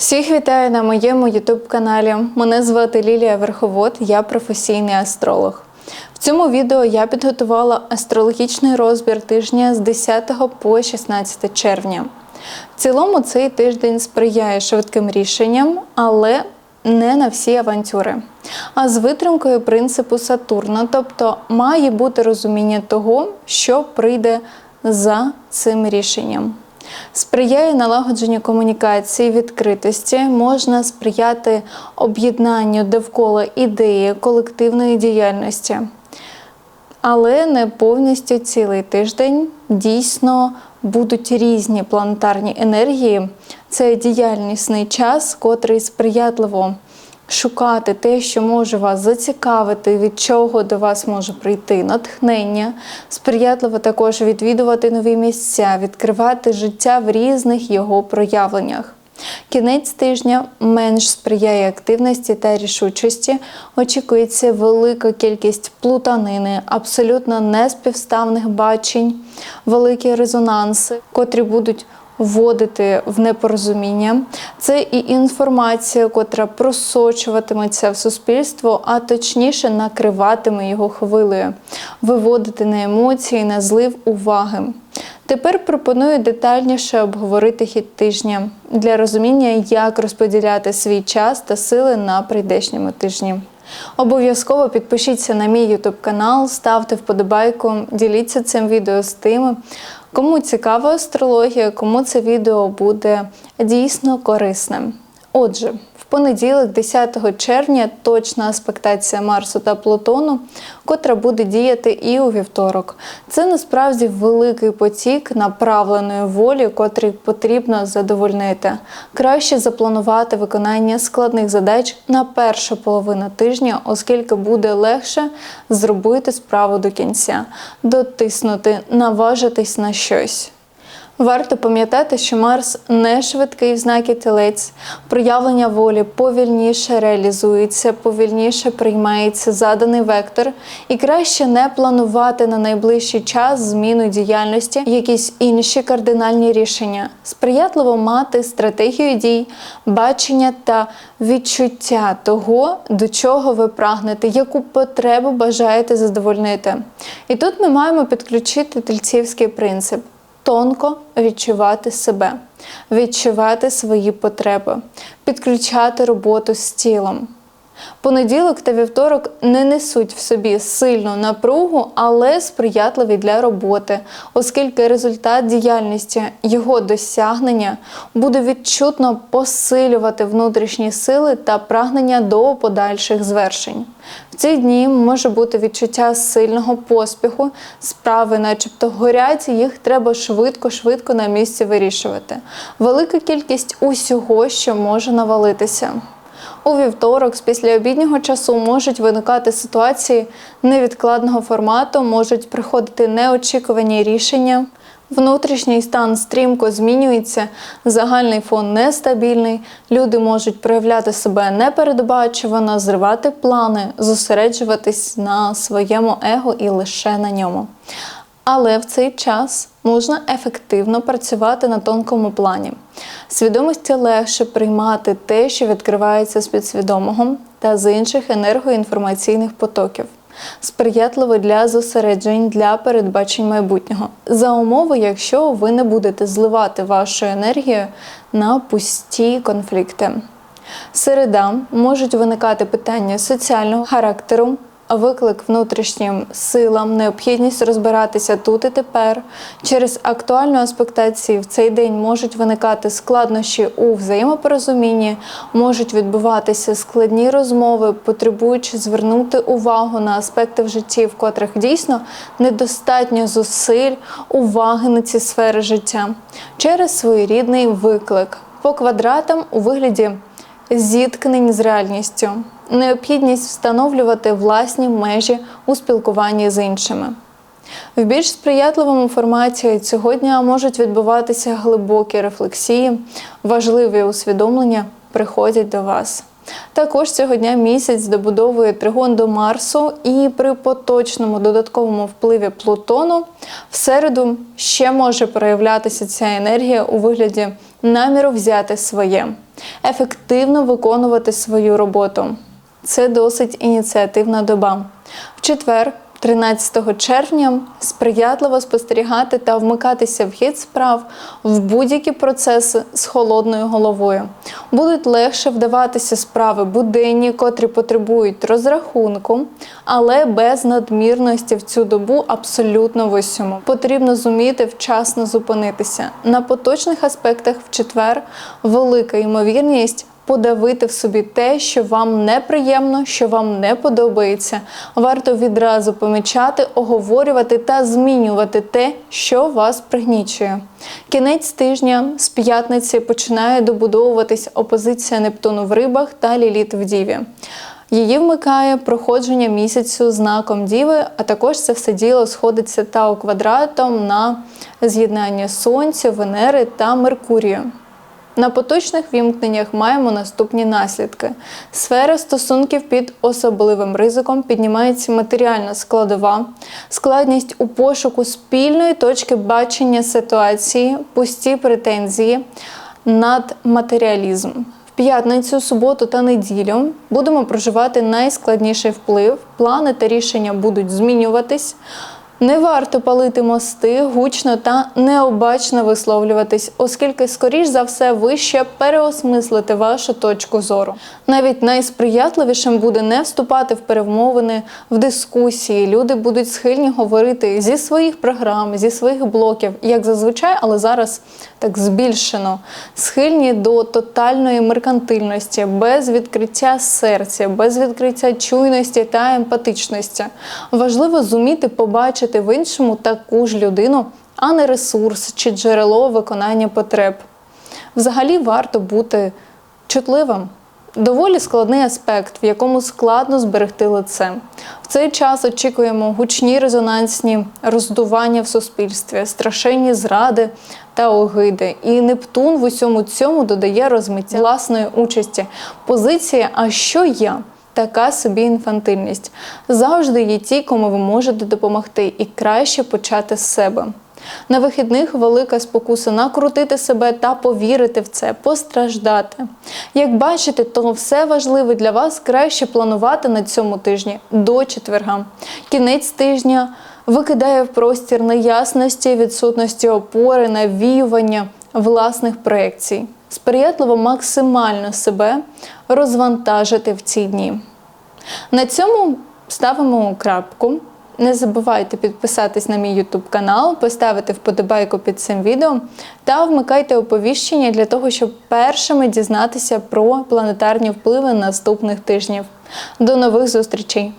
Всіх вітаю на моєму youtube каналі. Мене звати Лілія Верховод, я професійний астролог. В цьому відео я підготувала астрологічний розбір тижня з 10 по 16 червня. В цілому цей тиждень сприяє швидким рішенням, але не на всі авантюри, а з витримкою принципу Сатурна, тобто має бути розуміння того, що прийде за цим рішенням. Сприяє налагодженню комунікації, відкритості, можна сприяти об'єднанню довкола ідеї колективної діяльності. Але не повністю цілий тиждень дійсно будуть різні планетарні енергії. Це діяльнісний час, котрий сприятливо шукати те, що може вас зацікавити, від чого до вас може прийти натхнення, сприятливо також відвідувати нові місця, відкривати життя в різних його проявленнях. Кінець тижня менш сприяє активності та рішучості. Очікується велика кількість плутанини, абсолютно неспівставних бачень, великі резонанси, котрі будуть вводити в непорозуміння. Це і інформація, котра просочуватиметься в суспільство, а точніше накриватиме його хвилею, виводити на емоції, на злив уваги. Тепер пропоную детальніше обговорити хід тижня для розуміння, як розподіляти свій час та сили на прийдешньому тижні. Обов'язково підпишіться на мій YouTube канал, ставте вподобайку, діліться цим відео з тими, кому цікава астрологія, кому це відео буде дійсно корисним. Отже, в понеділок, 10 червня, точна аспектація Марсу та Плутону, котра буде діяти і у вівторок. Це насправді великий потік направленої волі, котрий потрібно задовольнити. Краще запланувати виконання складних задач на першу половину тижня, оскільки буде легше зробити справу до кінця, дотиснути, наважитись на щось. Варто пам'ятати, що Марс не швидкий в знакі телець, проявлення волі повільніше реалізується, повільніше приймається заданий вектор, і краще не планувати на найближчий час зміну діяльності, якісь інші кардинальні рішення, сприятливо мати стратегію дій, бачення та відчуття того, до чого ви прагнете, яку потребу бажаєте задовольнити. І тут ми маємо підключити тельцівський принцип тонко відчувати себе, відчувати свої потреби, підключати роботу з тілом. Понеділок та вівторок не несуть в собі сильну напругу, але сприятливі для роботи, оскільки результат діяльності його досягнення буде відчутно посилювати внутрішні сили та прагнення до подальших звершень. В ці дні може бути відчуття сильного поспіху, справи, начебто горять, їх треба швидко-швидко на місці вирішувати. Велика кількість усього, що може навалитися. У вівторок з післяобіднього часу можуть виникати ситуації невідкладного формату, можуть приходити неочікувані рішення. Внутрішній стан стрімко змінюється, загальний фон нестабільний, люди можуть проявляти себе непередбачувано, зривати плани, зосереджуватись на своєму его і лише на ньому. Але в цей час можна ефективно працювати на тонкому плані. Свідомості легше приймати те, що відкривається з підсвідомого та з інших енергоінформаційних потоків. Сприятливо для зосереджень для передбачень майбутнього, за умови, якщо ви не будете зливати вашу енергію на пусті конфлікти. Середа можуть виникати питання соціального характеру, виклик внутрішнім силам, необхідність розбиратися тут і тепер. Через актуальну аспектацію в цей день можуть виникати складнощі у взаємопорозумінні, можуть відбуватися складні розмови, потребуючи звернути увагу на аспекти в житті, в котрих дійсно недостатньо зусиль, уваги на ці сфери життя, через своєрідний виклик. По квадратам у вигляді зіткнень з реальністю, необхідність встановлювати власні межі у спілкуванні з іншими. В більш сприятливому форматі цього дня можуть відбуватися глибокі рефлексії, важливі усвідомлення приходять до вас. Також цього дня місяць добудовує тригон до Марсу, і при поточному додатковому впливі Плутону в середу ще може проявлятися ця енергія у вигляді наміру взяти своє, ефективно виконувати свою роботу. Це досить ініціативна доба. В четвер, 13 червня, сприятливо спостерігати та вмикатися в хід справ в будь-які процеси з холодною головою. Будуть легше вдаватися справи буденні, котрі потребують розрахунку, але без надмірності в цю добу абсолютно в усьому. Потрібно зуміти вчасно зупинитися. На поточних аспектах в четвер велика ймовірність подавити в собі те, що вам неприємно, що вам не подобається. Варто відразу помічати, оговорювати та змінювати те, що вас пригнічує. Кінець тижня з п'ятниці починає добудовуватись опозиція Нептуну в рибах та Ліліт в Діві. Її вмикає проходження місяцю знаком Діви, а також це все діло сходиться та у квадратом на з'єднання Сонця, Венери та Меркурію. На поточних вімкненнях маємо наступні наслідки. Сфера стосунків під особливим ризиком піднімається матеріальна складова, складність у пошуку спільної точки бачення ситуації, пусті претензії, надматеріалізм. В п'ятницю, суботу та неділю будемо проживати найскладніший вплив, плани та рішення будуть змінюватись. Не варто палити мости гучно та необачно висловлюватись, оскільки, скоріш за все, ви ще переосмислите вашу точку зору. Навіть найсприятливішим буде не вступати в перемовини, в дискусії. Люди будуть схильні говорити зі своїх програм, зі своїх блоків, як зазвичай, але зараз так збільшено. Схильні до тотальної меркантильності, без відкриття серця, без відкриття чуйності та емпатичності. Важливо зуміти побачити в іншому таку ж людину, а не ресурс чи джерело виконання потреб. Взагалі варто бути чутливим. Доволі складний аспект, в якому складно зберегти лице. В цей час очікуємо гучні резонансні роздування в суспільстві, страшенні зради та огиди. І Нептун в усьому цьому додає розмиття власної участі. Позиція А що я? Така собі інфантильність. Завжди є ті, кому ви можете допомогти, і краще почати з себе. На вихідних велика спокуса накрутити себе та повірити в це, постраждати. Як бачите, то все важливе для вас краще планувати на цьому тижні до четверга. Кінець тижня викидає в простір неясності, відсутності опори, навіювання власних проєкцій. Сприятливо максимально себе розвантажити в ці дні. На цьому ставимо крапку. Не забувайте підписатись на мій YouTube канал, поставити вподобайку під цим відео та вмикайте оповіщення для того, щоб першими дізнатися про планетарні впливи наступних тижнів. До нових зустрічей!